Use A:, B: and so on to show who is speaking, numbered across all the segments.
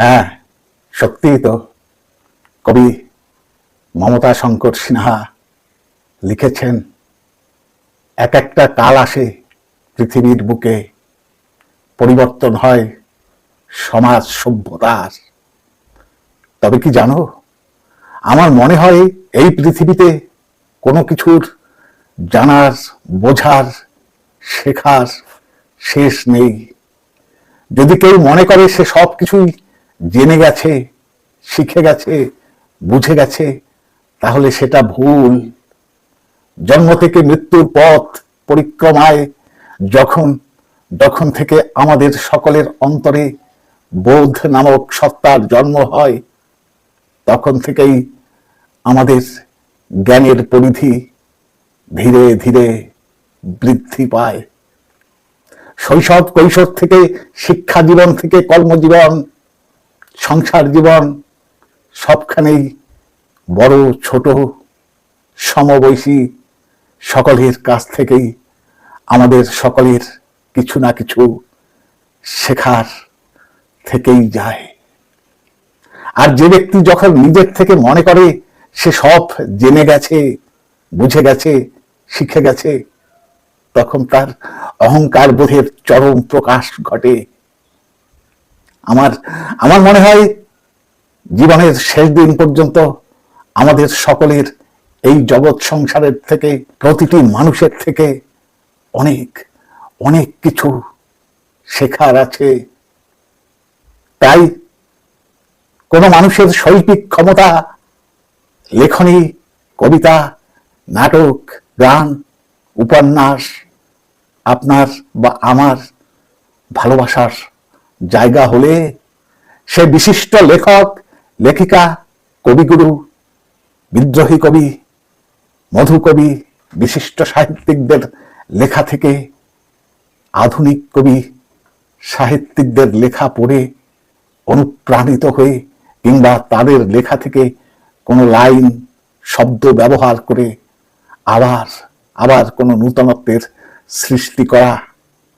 A: হ্যাঁ সত্যিই তো। কবি মমতা শঙ্কর সিনহা লিখেছেন, এক একটা কাল আসে পৃথিবীর বুকে, পরিবর্তন হয় সমাজ সভ্যতার। তবে কি জানো, আমার মনে হয় এই পৃথিবীতে কোনো কিছুর জানার, বোঝার, শেখার শেষ নেই। যদি কেউ মনে করে সে সব কিছুই জেনে গেছে, শিখে গেছে, বুঝে গেছে, তাহলে সেটা ভুল। জন্ম থেকে মৃত্যুর পথ পরিক্রমায় যখন যখন থেকে আমাদের সকলের অন্তরে বোধ নামক সত্তার জন্ম হয়, তখন থেকেই আমাদের জ্ঞানের পরিধি ধীরে ধীরে বৃদ্ধি পায়। শৈশব কৈশোর থেকে শিক্ষা জীবন থেকে কর্মজীবন সংসার জীবন সবখানেই বড়, ছোট, সমবয়সী, সকলের কাছ থেকেই আমাদের সকলের কিছু না কিছু শেখার থেকেই যায়। আর যে ব্যক্তি যখন নিজের থেকে মনে করে, সে সব জেনে গেছে, বুঝে গেছে, শিখে গেছে, তখন তার অহংকার বোধের চরম প্রকাশ ঘটে। আমার আমার মনে হয় জীবনের শেষ দিন পর্যন্ত আমাদের সকলের এই জগৎ সংসারের থেকে, প্রতিটি মানুষের থেকে অনেক অনেক কিছু শেখার আছে। তাই কোনো মানুষের শৈল্পিক ক্ষমতা, লেখনী, কবিতা, নাটক, গান, উপন্যাস আপনার বা আমার ভালোবাসার জায়গা হলে সে বিশিষ্ট লেখক, লেখিকা, কবিগুরু, বিদ্রোহী কবি, মধু কবি, বিশিষ্ট সাহিত্যিকদের লেখা থেকে আধুনিক কবি, সাহিত্যিকদের লেখা পড়ে অনুপ্রাণিত হয়ে কিংবা তাদের লেখা থেকে কোনো লাইন, শব্দ ব্যবহার করে আবার আবার কোনো নূতনত্বের সৃষ্টি করা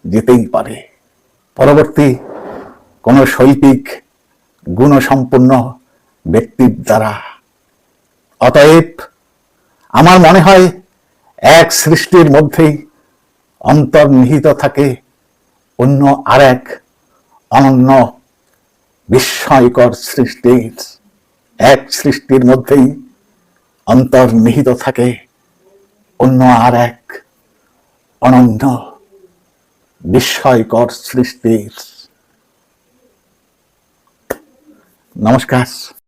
A: যেতেই পারে। পরবর্তী কোনো শৈল্পিক গুণসম্পন্ন ব্যক্তির দ্বারা। অতএব আমার মনে হয় এক সৃষ্টির মধ্যেই অন্তর্নিহিত থাকে অন্য আর এক অনন্য বিস্ময়কর সৃষ্টির। এক সৃষ্টির মধ্যেই অন্তর্নিহিত থাকে অন্য আর এক অনন্য বিস্ময়কর সৃষ্টির। Namaskar.